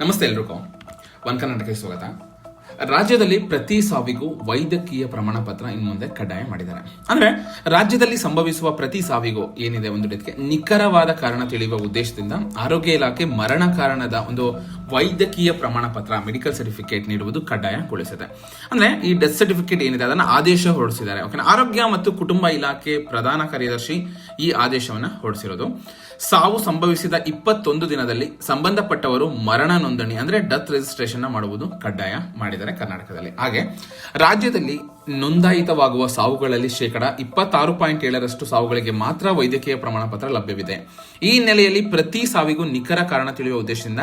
ನಮಸ್ತೆ ಎಲ್ರಿಗೂ. ಒನ್ ಕರ್ನಾಟಕಕ್ಕೆ ಸ್ವಾಗತ. ರಾಜ್ಯದಲ್ಲಿ ಪ್ರತಿ ಸಾವಿಗೂ ವೈದ್ಯಕೀಯ ಪ್ರಮಾಣ ಪತ್ರ ಇನ್ನು ಮುಂದೆ ಕಡ್ಡಾಯ ಮಾಡಿದ್ದಾರೆ. ಅಂದ್ರೆ, ರಾಜ್ಯದಲ್ಲಿ ಸಂಭವಿಸುವ ಪ್ರತಿ ಸಾವಿಗೂ ಏನಿದೆ ಒಂದು ರೀತಿಗೆ ನಿಖರವಾದ ಕಾರಣ ತಿಳಿಯುವ ಉದ್ದೇಶದಿಂದ ಆರೋಗ್ಯ ಇಲಾಖೆ ಮರಣ ಕಾರಣದ ಒಂದು ವೈದ್ಯಕೀಯ ಪ್ರಮಾಣ ಪತ್ರ ಮೆಡಿಕಲ್ ಸರ್ಟಿಫಿಕೇಟ್ ನೀಡುವುದು ಕಡ್ಡಾಯಗೊಳಿಸಿದೆ. ಅಂದ್ರೆ ಈ ಡೆತ್ ಸರ್ಟಿಫಿಕೇಟ್ ಏನಿದೆ, ಅದನ್ನ ಆದೇಶ ಹೊರಡಿಸಿದ್ದಾರೆ. ಓಕೆನಾ ಆರೋಗ್ಯ ಮತ್ತು ಕುಟುಂಬ ಇಲಾಖೆ ಪ್ರಧಾನ ಕಾರ್ಯದರ್ಶಿ ಈ ಆದೇಶವನ್ನ ಹೊರಡಿಸಿರೋದು. ಸಾವು ಸಂಭವಿಸಿದ ಇಪ್ಪತ್ತೊಂದು ದಿನದಲ್ಲಿ ಸಂಬಂಧಪಟ್ಟವರು ಮರಣ ನೋಂದಣಿ, ಅಂದ್ರೆ ಡೆತ್ ರಿಜಿಸ್ಟ್ರೇಷನ್ ಮಾಡುವುದು ಕಡ್ಡಾಯ ಮಾಡಿದ್ದಾರೆ ಕರ್ನಾಟಕದಲ್ಲಿ. ಹಾಗೆ ರಾಜ್ಯದಲ್ಲಿ ನೋಂದಾಯಿತವಾಗುವ ಸಾವುಗಳಲ್ಲಿ ಶೇಕಡ ಇಪ್ಪತ್ತಾರು ಪಾಯಿಂಟ್ ಏಳರಷ್ಟು ಸಾವುಗಳಿಗೆ ಮಾತ್ರ ವೈದ್ಯಕೀಯ ಪ್ರಮಾಣ ಪತ್ರ ಲಭ್ಯವಿದೆ. ಈ ಹಿನ್ನೆಲೆಯಲ್ಲಿ ಪ್ರತಿ ಸಾವಿಗೂ ನಿಖರ ಕಾರಣ ತಿಳಿಯುವ ಉದ್ದೇಶದಿಂದ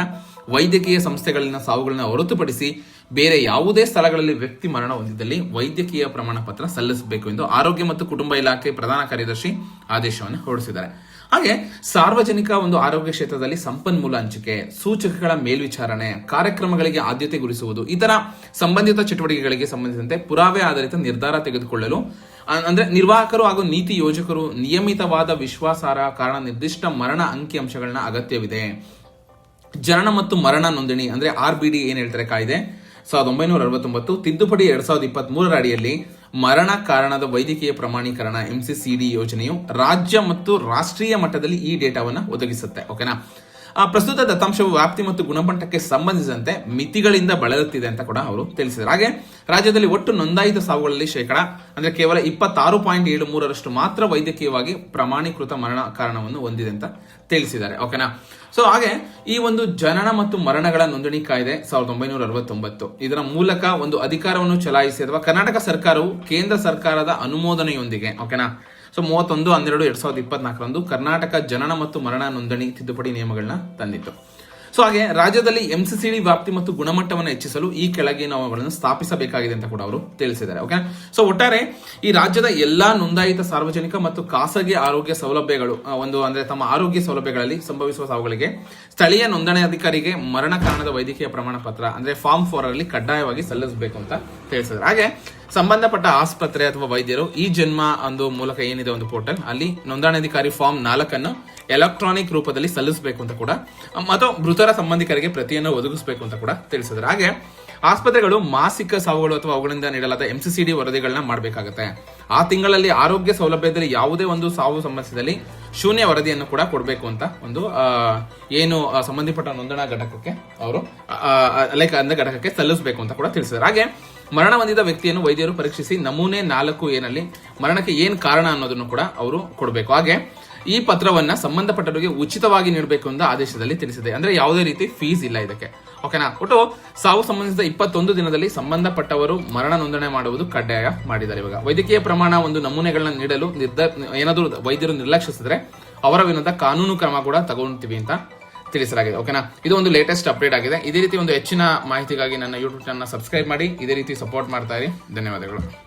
ವೈದ್ಯಕೀಯ ಸಂಸ್ಥೆಗಳಲ್ಲಿನ ಸಾವುಗಳನ್ನು ಹೊರತುಪಡಿಸಿ ಬೇರೆ ಯಾವುದೇ ಸ್ಥಳಗಳಲ್ಲಿ ವ್ಯಕ್ತಿ ಮರಣ ಹೊಂದಿದ್ದಲ್ಲಿ ವೈದ್ಯಕೀಯ ಪ್ರಮಾಣ ಪತ್ರ ಸಲ್ಲಿಸಬೇಕು ಎಂದು ಆರೋಗ್ಯ ಮತ್ತು ಕುಟುಂಬ ಇಲಾಖೆ ಪ್ರಧಾನ ಕಾರ್ಯದರ್ಶಿ ಆದೇಶವನ್ನು ಹೊರಡಿಸಿದ್ದಾರೆ. ಹಾಗೆ ಸಾರ್ವಜನಿಕ ಒಂದು ಆರೋಗ್ಯ ಕ್ಷೇತ್ರದಲ್ಲಿ ಸಂಪನ್ಮೂಲ ಹಂಚಿಕೆ, ಸೂಚಕಗಳ ಮೇಲ್ವಿಚಾರಣೆ, ಕಾರ್ಯಕ್ರಮಗಳಿಗೆ ಆದ್ಯತೆ ಗುರಿಸುವುದು, ಇತರ ಸಂಬಂಧಿತ ಚಟುವಟಿಕೆಗಳಿಗೆ ಸಂಬಂಧಿಸಿದಂತೆ ಪುರಾವೆ ಆಧಾರಿತ ನಿರ್ಧಾರ ತೆಗೆದುಕೊಳ್ಳಲು ಅಂದ್ರೆ ನಿರ್ವಾಹಕರು ಹಾಗೂ ನೀತಿ ಯೋಜಕರು ನಿಯಮಿತವಾದ ವಿಶ್ವಾಸಾರ್ಹ ಕಾರಣ ನಿರ್ದಿಷ್ಟ ಮರಣ ಅಂಕಿಅಂಶಗಳನ್ನ ಅಗತ್ಯವಿದೆ. ಜನನ ಮತ್ತು ಮರಣ ನೋಂದಣಿ, ಅಂದ್ರೆ ಆರ್ ಬಿ ಡಿ ಏನ್ ಹೇಳ್ತಾರೆ ಕಾಯ್ದೆ? ಸಾವಿರದ ಒಂಬೈನೂರ ಅರವತ್ತೊಂಬತ್ತು, ತಿದ್ದುಪಡಿ ಎರಡ್ ಸಾವಿರದ ಇಪ್ಪತ್ತ್ ಅಡಿಯಲ್ಲಿ ಮರಣ ಕಾರಣದ ವೈದ್ಯಕೀಯ ಪ್ರಮಾಣೀಕರಣ ಎಂಸಿಸಿಡಿ ಯೋಜನೆಯು ರಾಜ್ಯ ಮತ್ತು ರಾಷ್ಟ್ರೀಯ ಮಟ್ಟದಲ್ಲಿ ಈ ಡೇಟಾವನ್ನು ಒದಗಿಸುತ್ತೆ ಓಕೆನಾ ಪ್ರಸ್ತುತ ದತ್ತಾಂಶವು ವ್ಯಾಪ್ತಿ ಮತ್ತು ಗುಣಮಟ್ಟಕ್ಕೆ ಸಂಬಂಧಿಸಿದಂತೆ ಮಿತಿಗಳಿಂದ ಬಳಲುತ್ತಿದೆ ಅಂತ ಕೂಡ ಅವರು ತಿಳಿಸಿದರು. ಹಾಗೆ ರಾಜ್ಯದಲ್ಲಿ ಒಟ್ಟು ನೋಂದಾಯಿತ ಸಾವುಗಳಲ್ಲಿ ಶೇಕಡ ಅಂದ್ರೆ ಕೇವಲ ಇಪ್ಪತ್ತಾರು ಪಾಯಿಂಟ್ ಏಳು ಮೂರರಷ್ಟು ಮಾತ್ರ ವೈದ್ಯಕೀಯವಾಗಿ ಪ್ರಮಾಣೀಕೃತ ಮರಣ ಕಾರಣವನ್ನು ಹೊಂದಿದೆ ಅಂತ ತಿಳಿಸಿದ್ದಾರೆ. ಓಕೆನಾ? ಸೊ ಹಾಗೆ ಈ ಒಂದು ಜನನ ಮತ್ತು ಮರಣಗಳ ನೋಂದಣಿ ಕಾಯ್ದೆ ಸಾವಿರದ ಒಂಬೈನೂರ ಅರವತ್ತೊಂಬತ್ತು ಇದರ ಮೂಲಕ ಒಂದು ಅಧಿಕಾರವನ್ನು ಚಲಾಯಿಸಿ ಅಥವಾ ಕರ್ನಾಟಕ ಸರ್ಕಾರವು ಕೇಂದ್ರ ಸರ್ಕಾರದ ಅನುಮೋದನೆಯೊಂದಿಗೆ, ಓಕೆನಾ? ಸೊ ಮೂವತ್ತೊಂದು, ಹನ್ನೆರಡು, ಎರಡ್ ಸಾವಿರದ ಇಪ್ಪತ್ನಾಲ್ಕರಂದು ಕರ್ನಾಟಕ ಜನನ ಮತ್ತು ಮರಣ ನೋಂದಣಿ ತಿದ್ದುಪಡಿ ನಿಯಮಗಳನ್ನ ತಂದಿತ್ತು. ಸೊ ಹಾಗೆ ರಾಜ್ಯದಲ್ಲಿ ಎಂಸಿಸಿಡಿ ವ್ಯಾಪ್ತಿ ಮತ್ತು ಗುಣಮಟ್ಟವನ್ನು ಹೆಚ್ಚಿಸಲು ಈ ಕೆಳಗಿನವುಗಳನ್ನು ಸ್ಥಾಪಿಸಬೇಕಾಗಿದೆ ಅಂತ ಕೂಡ ಅವರು ತಿಳಿಸಿದ್ದಾರೆ ಓಕೆ ಸೊ ಒಟ್ಟಾರೆ ಈ ರಾಜ್ಯದ ಎಲ್ಲಾ ನೋಂದಾಯಿತ ಸಾರ್ವಜನಿಕ ಮತ್ತು ಖಾಸಗಿ ಆರೋಗ್ಯ ಸೌಲಭ್ಯಗಳು ಒಂದು ಅಂದ್ರೆ ತಮ್ಮ ಆರೋಗ್ಯ ಸೌಲಭ್ಯಗಳಲ್ಲಿ ಸಂಭವಿಸುವ ಸಾವುಗಳಿಗೆ ಸ್ಥಳೀಯ ನೋಂದಣಿ ಅಧಿಕಾರಿಗೆ ಮರಣ ಕಾರಣದ ವೈದ್ಯಕೀಯ ಪ್ರಮಾಣ ಪತ್ರ ಅಂದ್ರೆ ಫಾರ್ಮ್ ಫೋರ್ ಅಲ್ಲಿ ಕಡ್ಡಾಯವಾಗಿ ಸಲ್ಲಿಸಬೇಕು ಅಂತ ತಿಳಿಸಿದ್ದಾರೆ. ಹಾಗೆ ಸಂಬಂಧಪಟ್ಟ ಆಸ್ಪತ್ರೆ ಅಥವಾ ವೈದ್ಯರು ಈ ಜನ್ಮ ಒಂದು ಮೂಲಕ ಏನಿದೆ ಒಂದು ಪೋರ್ಟಲ್? ಅಲ್ಲಿ ನೋಂದಣಾಧಿಕಾರಿ ಫಾರ್ಮ್ ನಾಲ್ಕನ್ನು ಎಲೆಕ್ಟ್ರಾನಿಕ್ ರೂಪದಲ್ಲಿ ಸಲ್ಲಿಸಬೇಕು ಅಂತ ಕೂಡ, ಮತ್ತು ಮೃತರ ಸಂಬಂಧಿಕರಿಗೆ ಪ್ರತಿಯನ್ನು ಒದಗಿಸಬೇಕು ಅಂತ ಕೂಡ ತಿಳಿಸಿದ್ದಾರೆ ಹಾಗೆ ಆಸ್ಪತ್ರೆಗಳು ಮಾಸಿಕ ಸಾವುಗಳು ಅಥವಾ ಅವುಗಳಿಂದ ನೀಡಲಾದ ಎಂಸಿಸಿಡಿ ವರದಿಗಳನ್ನ ಮಾಡಬೇಕಾಗುತ್ತೆ. ಆ ತಿಂಗಳಲ್ಲಿ ಆರೋಗ್ಯ ಸೌಲಭ್ಯದಲ್ಲಿ ಯಾವುದೇ ಒಂದು ಸಾವು ಸಂಬಂಧಿಸಿದಲ್ಲಿ ಶೂನ್ಯ ವರದಿಯನ್ನು ಕೂಡ ಕೊಡಬೇಕು ಅಂತ ಒಂದು ಏನು ಸಂಬಂಧಪಟ್ಟ ನೋಂದಣಾ ಘಟಕಕ್ಕೆ ಅವರು ಲೈಕ್ ಅಂದ ಘಟಕಕ್ಕೆ ಸಲ್ಲಿಸಬೇಕು ಅಂತ ಕೂಡ ತಿಳಿಸಿದ್ದಾರೆ. ಹಾಗೆ ಮರಣ ಹೊಂದಿದ ವ್ಯಕ್ತಿಯನ್ನು ವೈದ್ಯರು ಪರೀಕ್ಷಿಸಿ ನಮೂನೆ ನಾಲ್ಕು ಏನಲ್ಲಿ ಮರಣಕ್ಕೆ ಏನ್ ಕಾರಣ ಅನ್ನೋದನ್ನು ಕೂಡ ಅವರು ಕೊಡಬೇಕು. ಹಾಗೆ ಈ ಪತ್ರವನ್ನ ಸಂಬಂಧಪಟ್ಟವರಿಗೆ ಉಚಿತವಾಗಿ ನೀಡಬೇಕು ಅಂತ ಆದೇಶದಲ್ಲಿ ತಿಳಿಸಿದೆ. ಅಂದ್ರೆ ಯಾವುದೇ ರೀತಿ ಫೀಸ್ ಇಲ್ಲ ಇದಕ್ಕೆ. ಓಕೆನಾ ಒಟ್ಟು ಸಾವು ಸಂಬಂಧಿಸಿದ ಇಪ್ಪತ್ತೊಂದು ದಿನದಲ್ಲಿ ಸಂಬಂಧಪಟ್ಟವರು ಮರಣ ನೋಂದಣಿ ಮಾಡುವುದು ಕಡ್ಡಾಯ ಮಾಡಿದ್ದಾರೆ ಇವಾಗ. ವೈದ್ಯಕೀಯ ಪ್ರಮಾಣ ಒಂದು ನಮೂನೆಗಳನ್ನ ನೀಡಲು ನಿರ್ಧಾರ ಏನಾದರೂ ವೈದ್ಯರು ನಿರ್ಲಕ್ಷಿಸಿದ್ರೆ ಅವರ ವಿರುದ್ಧ ಕಾನೂನು ಕ್ರಮ ಕೂಡ ತಗೊಳ್ತೀವಿ ಅಂತ ತಿಳಿಸಲಾಗಿದೆ. ಓಕೆನಾ ಇದು ಒಂದು ಲೇಟೆಸ್ಟ್ ಅಪ್ಡೇಟ್ ಆಗಿದೆ. ಇದೇ ರೀತಿ ಒಂದು ಹೆಚ್ಚಿನ ಮಾಹಿತಿಗಾಗಿ ನನ್ನ ಯೂಟ್ಯೂಬ್ ಚಾನಲ್ ಸಬ್ಸ್ಕ್ರೈಬ್ ಮಾಡಿ. ಇದೇ ರೀತಿ ಸಪೋರ್ಟ್ ಮಾಡ್ತಾ ಇರಿ. ಧನ್ಯವಾದಗಳು.